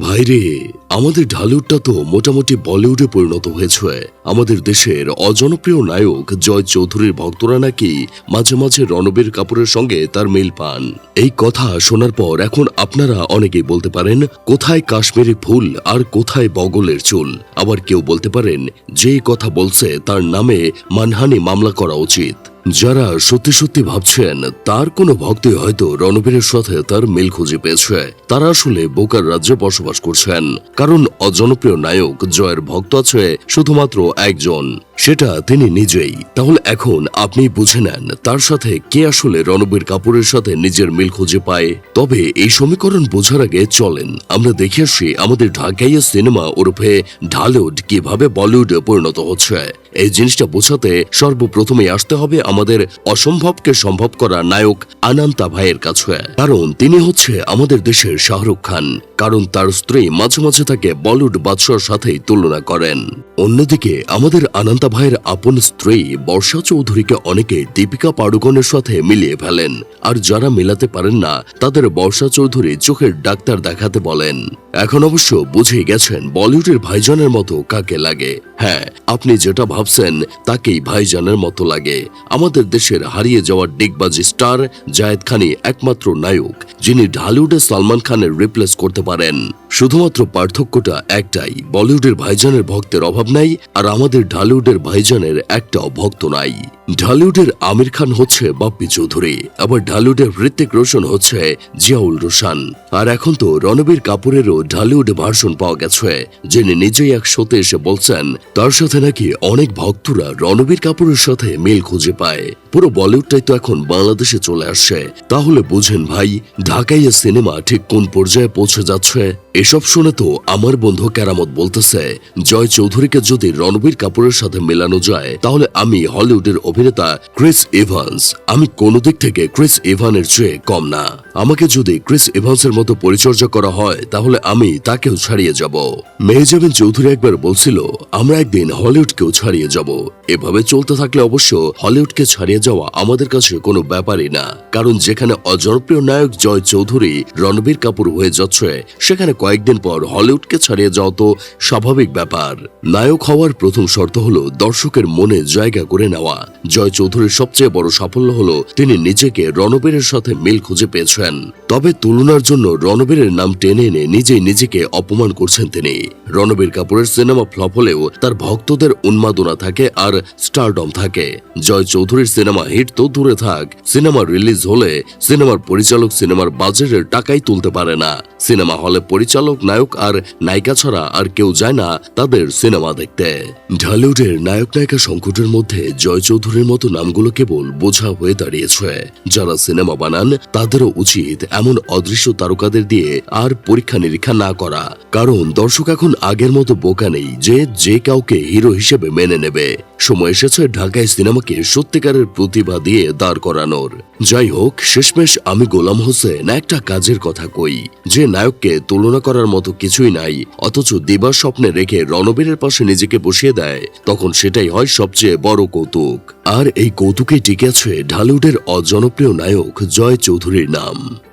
ভাইরে আমাদের ঢালিউডটা তো মোটামুটি বলিউডে পরিণত হয়েছে। আমাদের দেশের অজনপ্রিয় নায়ক জয় চৌধুরীর ভক্তরা নাকি মাঝে মাঝে রণবীর কাপুরের সঙ্গে তার মিল পান। এই কথা শোনার পর এখন আপনারা অনেকেই বলতে পারেন, কোথায় কাশ্মীরি ফুল আর কোথায় বগলের চুল? আবার কেউ বলতে পারেন, যেই কথা বলছে তার নামে মানহানি মামলা করা উচিত। যারা সত্যি সত্যি ভাবছেন, তার কোনো ভক্তই হয়তো রণবীরের সাথে তার মিল খুঁজে পেয়েছে। তারা আসলে বোকার রাজ্যে বসবাস করছেন। কারণ অজনপ্রিয় নায়ক জয়ের ভক্ত আছে শুধুমাত্র একজন। সেটা তিনি নিজেই। তাহলে এখন আপনি বুঝে নেন, তার সাথে কে আসলে রণবীর কাপুরের সাথে নিজের মিল খুঁজে পায়? তবে এই সমীকরণ বোঝার আগে চলেন, আমরা দেখে আসি আমাদের ঢাকাইয়া সিনেমা ওরফে ঢালিউড কীভাবে বলিউডে পরিণত হচ্ছে। এই জিনিসটা বোঝাতে সর্বপ্রথমে আসতে হবে আমাদের অসম্ভবকে সম্ভব করা নায়ক আনান্তা ভাইয়ের কাছে। কারণ তিনি হচ্ছে আমাদের দেশের শাহরুখ খান, কারণ তার স্ত্রী মাঝে মাঝে তাকে বলিউড বাদশার সাথেই তুলনা করেন। অন্যদিকে আমাদের আনন্তা ভাইয়ের আপন স্ত্রী বর্ষা চৌধুরীকে অনেকে দীপিকা পাড়ুকনের সাথে মিলিয়ে ফেলেন, আর যারা মেলাতে পারেন না, তাদের বর্ষা চৌধুরী চোখের ডাক্তার দেখাতে বলেন। এখন অবশ্য বুঝে গেছেন বলিউডের ভাইজানের মতো কাকে লাগে। হ্যাঁ আপনি যেটা ভাবছেন তাকেই ভাইজানের মতো লাগে। আমাদের দেশের হারিয়ে যাওয়া ডিগবাজি স্টার জায়েদ খানি একমাত্র নায়ক, যিনি ঢালিউডে সালমান খানের রিপ্লেস করতে পারেন। শুধুমাত্র পার্থক্যটা একটাই, বলিউডের ভাইজানের ভক্তের অভাব নাই আর আমাদের ঢালিউডের ভাইজানের একটাও ভক্ত নাই। ঢালিউডের আমির খান হচ্ছে বাপ্পি চৌধুরী, আবার ঢালিউডের হৃতিক রোশন হচ্ছে জিয়াউল রোশান। আর এখন তো রণবীর কাপুরেরও ঢালিউড ভার্সন পাওয়া গেছে, যিনি নিজেই এক শোতে এসে বলছেন, তার সাথে নাকি অনেক ভক্তরা রণবীর কাপুরের সাথে মিল খুঁজে পায়। পুরো বলিউডটাই তো এখন বাংলাদেশে চলে আসছে। তাহলে বুঝেন ভাই ঢাকাইয়া সিনেমা ঠিক কোন পর্যায়ে পৌঁছে যাচ্ছে? এসব শুনে তো আমার বন্ধু কেরামত বলতেছে, জয় চৌধুরীকে যদি রণবীর কাপুরের সাথে মেলানো যায়, তাহলে আমি হলিউডের অভিনেতা ক্রিস ইভান্স। আমি কোনো দিক থেকে ক্রিস ইভানের চেয়ে কম না। আমাকে যদি ক্রিস ইভান্সের মতো পরিচর্যা করা হয়, তাহলে আমি তাকেও ছাড়িয়ে যাব। মেহজাবিন চৌধুরী একবার বলছিল, আমরা একদিন হলিউডকেও ছাড়িয়ে যাব। এভাবে চলতে থাকলে অবশ্য হলিউডকে ছাড়িয়ে যাওয়া আমাদের কাছে কোনো ব্যাপারই না। কারণ যেখানে অজনপ্রিয় নায়ক জয় চৌধুরী, রণবীর কাপুর হয়ে যাচ্ছে, সেখানে কয়েকদিন পর হলিউডকে ছাড়িয়ে যাওয়া তো স্বাভাবিক ব্যাপার। নায়ক হওয়ার প্রথম শর্ত হলো দর্শকের মনে জায়গা করে নেওয়া। জয় চৌধুরীর সবচেয়ে বড় সাফল্য হলো তিনি নিজেকে রণবীরের সাথে মিল খুঁজে পেয়েছেন। তবে তুলনার জন্য রণবীরের নাম টেনে এনে নিজেই নিজেকে অপমান করছেন তিনি। রণবীর কাপুরের সিনেমা ফ্লপ হলেও তার ভক্তদের উন্মাদনা থাকে আর স্টারডম থাকে। জয় চৌধুরীর সিনেমা হিট তো দূরে থাক। সিনেমা রিলিজ হলে সিনেমার পরিচালক সিনেমার বাজেটের টাকাই তুলতে পারে না। সিনেমা হলে পরিচালক, নায়ক আর নায়িকা ছাড়া আর কেউ যায় না তাদের সিনেমা দেখতে। ঢালিউডের নায়ক নায়িকা সংকটের মধ্যে জয় চৌধুরীর মতো নামগুলো কেবল বোঝা হয়ে দাঁড়িয়েছে। যারা সিনেমা বানান, তাদেরও উচিত এমন অদৃশ্য তারকাদের দিয়ে আর পরীক্ষা নিরীক্ষা না করা। কারণ দর্শক এখন আগের মতো বোকা নেই যে যে কাউকে হিরো হিসেবে মেনে নেবে। সময় এসেছে ঢাকায় সিনেমাকে সত্যিকারের প্রতিভা দিয়ে দাঁড় করানোর। যাই হোক, শেষমেশ আমি গোলাম হোসেন, একটা কাজের কথা কই। যে নায়ককে তুলনা করার মতো কিছুই নাই, অথচ দিবার স্বপ্নে রেখে রণবীরের পাশে নিজেকে বসিয়ে দেয়, তখন সেটাই হয় সবচেয়ে বড় কৌতুক। আর এই কৌতুকে টিকে আছে ঢালিউডের অজনপ্রিয় নায়ক জয় চৌধুরীর নাম।